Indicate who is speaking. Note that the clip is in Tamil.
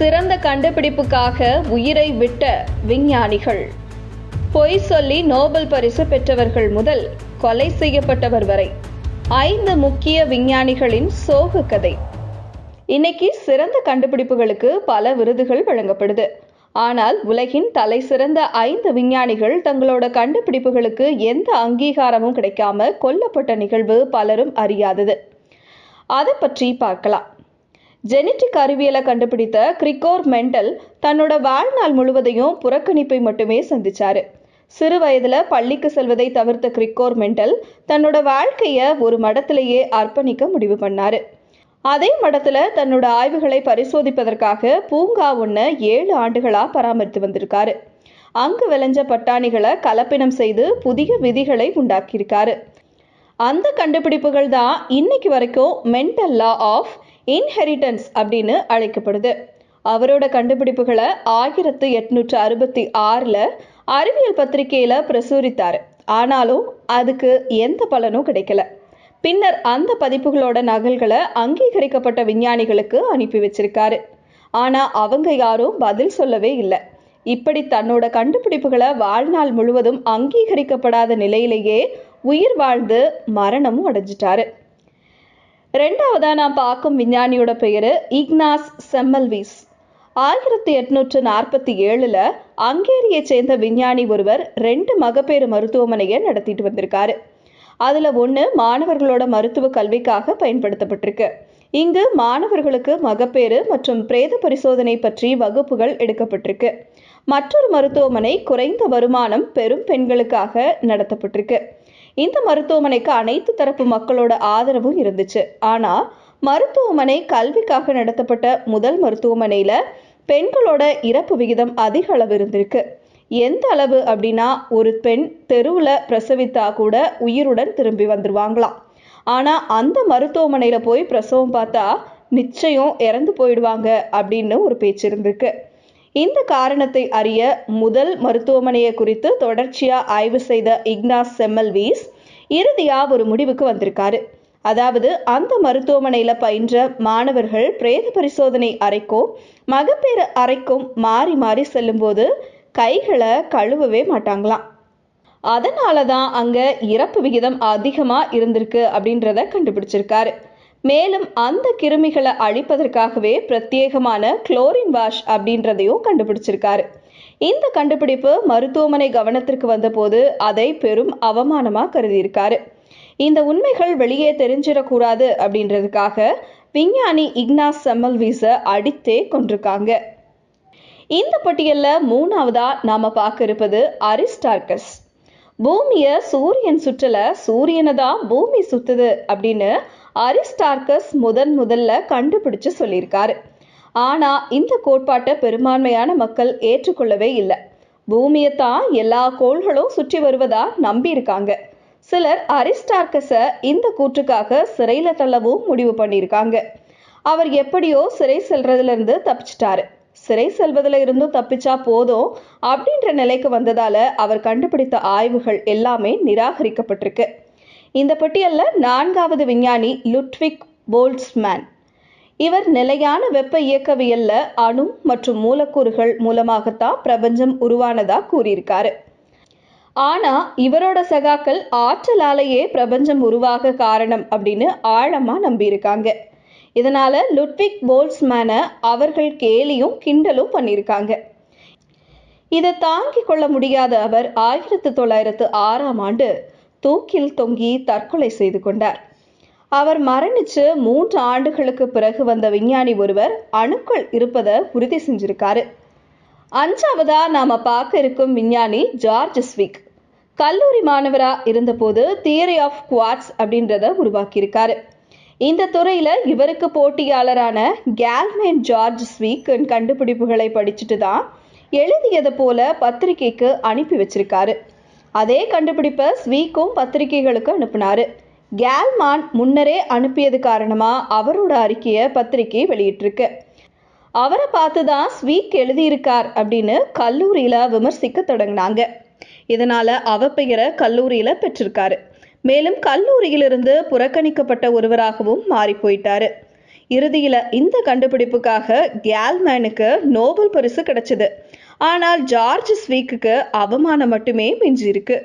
Speaker 1: சிறந்த கண்டுபிடிப்புக்காக உயிரை விட்ட விஞ்ஞானிகள். பொய் சொல்லி நோபல் பரிசு பெற்றவர்கள் முதல் கொலை செய்யப்பட்டவர் வரை ஐந்து முக்கிய விஞ்ஞானிகளின் சோக கதை. இன்னைக்கு சிறந்த கண்டுபிடிப்புகளுக்கு பல விருதுகள் வழங்கப்படுது. ஆனால் உலகின் தலை சிறந்த ஐந்து விஞ்ஞானிகள் தங்களோட கண்டுபிடிப்புகளுக்கு எந்த அங்கீகாரமும் கிடைக்காம கொல்லப்பட்ட நிகழ்வு பலரும் அறியாதது. அதை பற்றி பார்க்கலாம். ஜெனட்டிக் அறிவியலை கண்டுபிடித்த கிரிகோர் மெண்டல் தன்னோட வாழ்நாள் முழுவதையும் புறக்கணிப்பை மட்டுமே சந்திச்சாரு. சிறு வயதுல பள்ளிக்கு செல்வதை தவிர்த்த கிரிக்கோர் மெண்டல் தன்னோட வாழ்க்கைய ஒரு மடத்திலேயே அர்ப்பணிக்க முடிவு பண்ணாரு. அதே மடத்துல தன்னோட ஆய்வுகளை பரிசோதிப்பதற்காக பூங்கா ஒண்ண ஏழு ஆண்டுகளா பராமரித்து வந்திருக்காரு. அங்கு விளைஞ்ச பட்டாணிகளை கலப்பினம் செய்து புதிய விதிகளை உண்டாக்கியிருக்காரு. அந்த கண்டுபிடிப்புகள் தான் இன்னைக்கு வரைக்கும் மென்டல் லா ஆஃப் இன்ஹெரிட்டன்ஸ் அப்படின்னு அழைக்கப்படுது. அவரோட கண்டுபிடிப்புகளை ஆயிரத்து எட்நூற்று அறுபத்தி ஆறில் அறிவியல் பத்திரிகையில் பிரசுரித்தார். ஆனாலும் அதுக்கு எந்த பலனும் கிடைக்கல. பின்னர் அந்த பதிப்புகளோட நகல்களை அங்கீகரிக்கப்பட்ட விஞ்ஞானிகளுக்கு அனுப்பி வச்சிருக்காரு. ஆனால் அவங்க யாரும் பதில் சொல்லவே இல்லை. இப்படி தன்னோட கண்டுபிடிப்புகளை வாழ்நாள் முழுவதும் அங்கீகரிக்கப்படாத நிலையிலேயே உயிர் வாழ்ந்து மரணமும் அடைஞ்சிட்டாரு. ரெண்டாவதா நான் பார்க்கும் விஞ்ஞானியோட பெயரு இக்னாஸ் செம்மல்வீஸ். ஆயிரத்தி எட்நூற்று நாற்பத்தி ஏழில் அங்கேரியை சேர்ந்த விஞ்ஞானி ஒருவர் ரெண்டு மகப்பேறு மருத்துவமனையை நடத்திட்டு வந்திருக்காரு. அதில் ஒன்று மாணவர்களோட மருத்துவ கல்விக்காக பயன்படுத்தப்பட்டிருக்கு. இங்கு மாணவர்களுக்கு மகப்பேறு மற்றும் பிரேத பரிசோதனை பற்றி வகுப்புகள் எடுக்கப்பட்டிருக்கு. மற்றொரு மருத்துவமனை குறைந்த வருமானம் பெரும் பெண்களுக்காக நடத்தப்பட்டிருக்கு. இந்த மருத்துவமனைக்கு அனைத்து தரப்பு மக்களோட ஆதரவும் இருந்துச்சு. ஆனால் மருத்துவமனை கல்விக்காக நடத்தப்பட்ட முதல் மருத்துவமனையில் பெண்களோட இறப்பு விகிதம் அதிக அளவு இருந்திருக்கு. எந்த அளவு அப்படின்னா ஒரு பெண் தெருவில் பிரசவித்தா கூட உயிருடன் திரும்பி வந்துருவாங்களாம். ஆனால் அந்த மருத்துவமனையில் போய் பிரசவம் பார்த்தா நிச்சயம் இறந்து போயிடுவாங்க அப்படின்னு ஒரு பேச்சு இருந்திருக்கு. இந்த காரணத்தை அறிய முதல் மருத்துவமனையை குறித்து தொடர்ச்சியாக ஆய்வு செய்த இக்னாஸ் செம்மல்வீஸ் இறுதியா ஒரு முடிவுக்கு வந்திருக்காரு. அதாவது அந்த மருத்துவமனையில் பயின்ற மாணவர்கள் பிரேத பரிசோதனை அறைக்கும் மகப்பேறு அறைக்கும் மாறி மாறி செல்லும்போது கைகளை கழுவவே மாட்டாங்களாம். அதனால தான் அங்கே இறப்பு விகிதம் அதிகமாக இருந்திருக்கு அப்படின்றத கண்டுபிடிச்சிருக்காரு. மேலும் அந்த கிருமிகளை அழிப்பதற்காகவே பிரத்யேகமான குளோரின் வாஷ் அப்படின்றதையும் கண்டுபிடிச்சிருக்காரு. இந்த கண்டுபிடிப்பு மருத்துவமனை கவனத்திற்கு வந்தபோது அதை பெரும் அவமானமா கருதியிருக்காரு. இந்த உண்மைகள் வெளியே தெரிஞ்சிடக்கூடாது அப்படின்றதுக்காக விஞ்ஞானி இக்னாஸ் செம்மல்வீஸ அடித்தே கொண்டிருக்காங்க. இந்த பட்டியல்ல மூணாவதா நாம பார்க்க இருப்பது அரிஸ்டார்கஸ். பூமிய சூரியன் சுற்றல சூரியனை தான் பூமி சுத்துது அப்படின்னு அரிஸ்டார்கஸ் முதன் முதல்ல கண்டுபிடிச்சு சொல்லியிருக்காரு. ஆனா இந்த கோட்பாட்டை பெரும்பான்மையான மக்கள் ஏற்றுக்கொள்ளவே இல்லை. பூமியை தான் எல்லா கோள்களும் சுற்றி வருவதா நம்பியிருக்காங்க. சிலர் அரிஸ்டார்க்கஸை இந்த கூற்றுக்காக சிறையில் தள்ளவும் முடிவு பண்ணியிருக்காங்க. அவர் எப்படியோ சிறை செல்றதுலேருந்து தப்பிச்சிட்டாரு. சிறை செல்வதில் இருந்தும் தப்பிச்சா போதும் அப்படின்ற நிலைக்கு வந்ததால அவர் கண்டுபிடித்த ஆய்வுகள் எல்லாமே நிராகரிக்கப்பட்டிருக்கு. இந்த பட்டியலில் நான்காவது விஞ்ஞானி லுட்விக் போல்ட்ஸ்மேன். இவர் நிலையான வெப்ப இயக்கவியல்ல அணு மற்றும் மூலக்கூறுகள் மூலமாகத்தான் பிரபஞ்சம் உருவானதா கூறியிருக்காரு. ஆனா இவரோட சகாக்கள் ஆற்றலாலேயே பிரபஞ்சம் உருவாக காரணம் அப்படின்னு ஆழமா நம்பியிருக்காங்க. இதனால லுட்விக் போல்ஸ்மேனை அவர்கள் கேலியும் கிண்டலும் பண்ணியிருக்காங்க. இதை தாங்கிக் கொள்ள முடியாத அவர் ஆயிரத்தி தொள்ளாயிரத்து ஆறாம் ஆண்டு தூக்கில் தொங்கி தற்கொலை செய்து கொண்டார். அவர் மரணிச்சு மூன்று ஆண்டுகளுக்கு பிறகு வந்த விஞ்ஞானி ஒருவர் அணுக்கள் இருப்பதை உறுதி செஞ்சிருக்காரு. அஞ்சாவதா நாம பார்க்க இருக்கும் விஞ்ஞானி ஜார்ஜ் ஸ்விக். கல்லூரி மாணவரா இருந்தபோது தியரி ஆஃப் குவாட்ஸ் அப்படின்றத உருவாக்கியிருக்காரு. இந்த துறையில இவருக்கு போட்டியாளரான கேல்மேன் ஜார்ஜ் ஸ்வீக் கண்டுபிடிப்புகளை படிச்சுட்டு தான் எழுதியது போல பத்திரிகைக்கு அனுப்பி வச்சிருக்காரு. அதே கண்டுபிடிப்பை ஸ்வீக்கும் பத்திரிகைகளுக்கு அனுப்பினார். கேல்மான் முன்னரே அனுப்பியது காரணமாக அவரோட அறிக்கையை பத்திரிகை வெளியிட்டிருக்கு. அவரை பார்த்து தான் ஸ்வீக் எழுதியிருக்கார் அப்படின்னு கல்லூரியில் விமர்சிக்க தொடங்கினாங்க. இதனால் அவ பெயரை கல்லூரியில் பெற்றிருக்காரு. மேலும் கல்லூரியிலிருந்து புறக்கணிக்கப்பட்ட ஒருவராகவும் மாறி போயிட்டாரு இறுதியில் இந்த கண்டுபிடிப்புக்காக கேல்மேனுக்கு நோபல் பரிசு கிடைச்சது. ஆனால் ஜார்ஜ் ஸ்வீக்குக்கு அவமானம் மட்டுமே மிஞ்சிருக்கு